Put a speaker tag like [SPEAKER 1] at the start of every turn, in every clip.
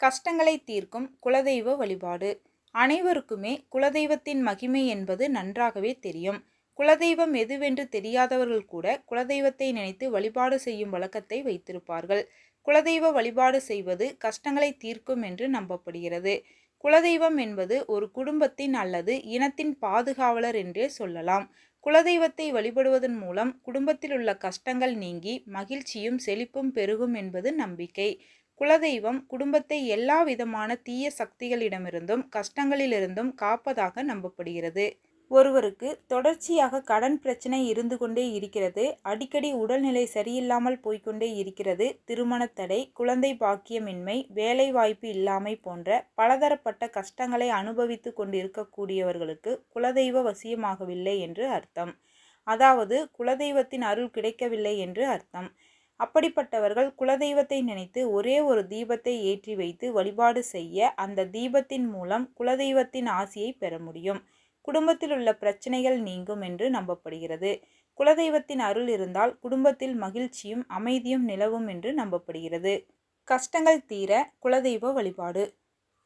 [SPEAKER 1] கஷ்டங்களை தீர்க்கும் குலதெய்வ வழிபாடு. அனைவருக்குமே குலதெய்வத்தின் மகிமை என்பது நன்றாகவே தெரியும். குலதெய்வம் எதுவென்று தெரியாதவர்கள் கூட குலதெய்வத்தை நினைத்து வழிபாடு செய்யும் வழக்கத்தை வைத்திருப்பார்கள். குலதெய்வ வழிபாடு செய்வது கஷ்டங்களை தீர்க்கும் என்று நம்பப்படுகிறது. குலதெய்வம் என்பது ஒரு குடும்பத்தின் அல்லது இனத்தின் பாதுகாவலர் என்றே சொல்லலாம். குலதெய்வத்தை வழிபடுவதன் மூலம் குடும்பத்தில் உள்ள கஷ்டங்கள் நீங்கி மகிழ்ச்சியும் செழிப்பும் பெருகும் என்பது நம்பிக்கை. குலதெய்வம் குடும்பத்தை எல்லா விதமான தீய சக்திகளிடமிருந்தும் கஷ்டங்களிலிருந்தும் காப்பதாக நம்பப்படுகிறது. ஒருவருக்கு தொடர்ச்சியாக கடன் பிரச்சனை இருந்து கொண்டே இருக்கிறது அடிக்கடி உடல்நிலை சரியில்லாமல் போய்க்கொண்டே இருக்கிறது திருமண தடை குழந்தை பாக்கியமின்மை வேலைவாய்ப்பு இல்லாமை போன்ற பலதரப்பட்ட கஷ்டங்களை அனுபவித்து கொண்டிருக்கக்கூடியவர்களுக்கு குலதெய்வ வசியமாகவில்லை என்று அர்த்தம். அதாவது குலதெய்வத்தின் அருள் கிடைக்கவில்லை என்று அர்த்தம். அப்படிப்பட்டவர்கள் குலதெய்வத்தை நினைத்து ஒரே ஒரு தீபத்தை ஏற்றி வைத்து வழிபாடு செய்ய அந்த தீபத்தின் மூலம் குலதெய்வத்தின் ஆசியை பெற முடியும். குடும்பத்தில் உள்ள பிரச்சனைகள் நீங்கும் என்று நம்பப்படுகிறது. குலதெய்வத்தின் அருள் இருந்தால் குடும்பத்தில் மகிழ்ச்சியும் அமைதியும் நிலவும் என்று நம்பப்படுகிறது. கஷ்டங்கள் தீர குலதெய்வ வழிபாடு.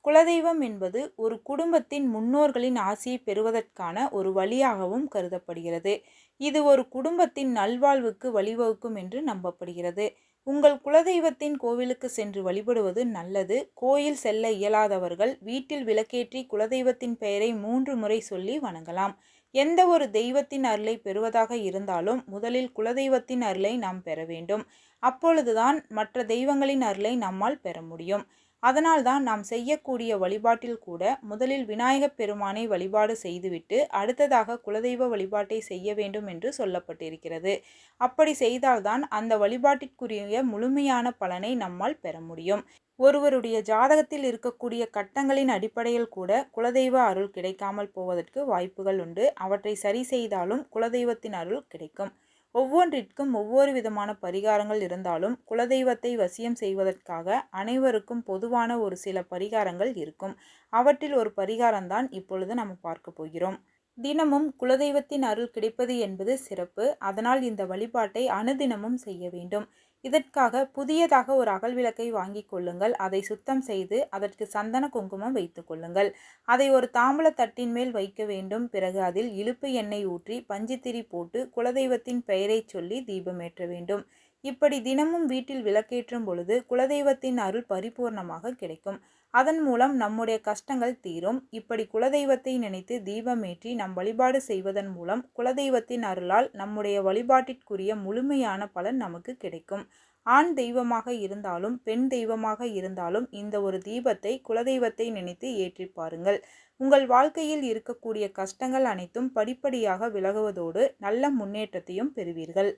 [SPEAKER 1] குலதெய்வம் என்பது ஒரு குடும்பத்தின் முன்னோர்களின் ஆசையை பெறுவதற்கான ஒரு வழியாகவும் கருதப்படுகிறது. இது ஒரு குடும்பத்தின் நல்வாழ்வுக்கு வழிவகுக்கும் என்று நம்பப்படுகிறது. உங்கள் குலதெய்வத்தின் கோவிலுக்கு சென்று வழிபடுவது நல்லது. கோயில் செல்ல இயலாதவர்கள் வீட்டில் விளக்கேற்றி குலதெய்வத்தின் பெயரை மூன்று முறை சொல்லி வணங்கலாம். எந்த ஒரு தெய்வத்தின் அருளை பெறுவதாக இருந்தாலும் முதலில் குலதெய்வத்தின் அருளை நாம் பெற வேண்டும். அப்பொழுதுதான் மற்ற தெய்வங்களின் அருளை நம்மால் பெற முடியும். அதனால்தான் நாம் செய்யக்கூடிய வழிபாட்டில் கூட முதலில் விநாயகப் பெருமானை வழிபாடு செய்துவிட்டு அடுத்ததாக குலதெய்வ வழிபாட்டை செய்ய வேண்டும் என்று சொல்லப்பட்டிருக்கிறது. அப்படி செய்தால்தான் அந்த வழிபாட்டிற்குரிய முழுமையான பலனை நம்மால் பெற முடியும். ஒருவருடைய ஜாதகத்தில் இருக்கக்கூடிய கட்டங்களின் அடிப்படையில் கூட குலதெய்வ அருள் கிடைக்காமல் போவதற்கு வாய்ப்புகள் உண்டு. அவற்றை சரி செய்தாலும் குலதெய்வத்தின் அருள் கிடைக்கும். ஒவ்வொன்றிற்கும் ஒவ்வொரு விதமான பரிகாரங்கள் இருந்தாலும் குலதெய்வத்தை வசியம் செய்வதற்காக அனைவருக்கும் பொதுவான ஒரு சில பரிகாரங்கள் இருக்கும். அவற்றில் ஒரு பரிகாரம்தான் இப்பொழுது நம்ம பார்க்க போகிறோம். தினமும் குலதெய்வத்தின் அருள் கிடைப்பது என்பது சிறப்பு. அதனால் இந்த வழிபாட்டை அனுதினமும் செய்ய வேண்டும். இதற்காக புதியதாக ஒரு அகல் விளக்கை வாங்கி கொள்ளுங்கள். அதை சுத்தம் செய்து அதற்கு சந்தன குங்குமம் வைத்து கொள்ளுங்கள். அதை ஒரு தாம்பல தட்டின் மேல் வைக்க வேண்டும். பிறகு அதில் இழுப்பு எண்ணெய் ஊற்றி பஞ்சுத்திரி போட்டு குலதெய்வத்தின் பெயரை சொல்லி தீபமேற்ற வேண்டும். இப்படி தினமும் வீட்டில் விளக்கேற்றும் பொழுது குலதெய்வத்தின் அருள் பரிபூர்ணமாக கிடைக்கும். அதன் மூலம் நம்முடைய கஷ்டங்கள் தீரும். இப்படி குலதெய்வத்தை நினைத்து தீபமேற்றி நம் வழிபாடு செய்வதன் மூலம் குலதெய்வத்தின் அருளால் நம்முடைய வழிபாட்டிற்குரிய முழுமையான பலன் நமக்கு கிடைக்கும். ஆண் தெய்வமாக இருந்தாலும் பெண் தெய்வமாக இருந்தாலும் இந்த ஒரு தீபத்தை குலதெய்வத்தை நினைத்து ஏற்றி பாருங்கள். உங்கள் வாழ்க்கையில் இருக்கக்கூடிய கஷ்டங்கள் அனைத்தும் படிப்படியாக விலகுவதோடு நல்ல முன்னேற்றத்தையும் பெறுவீர்கள்.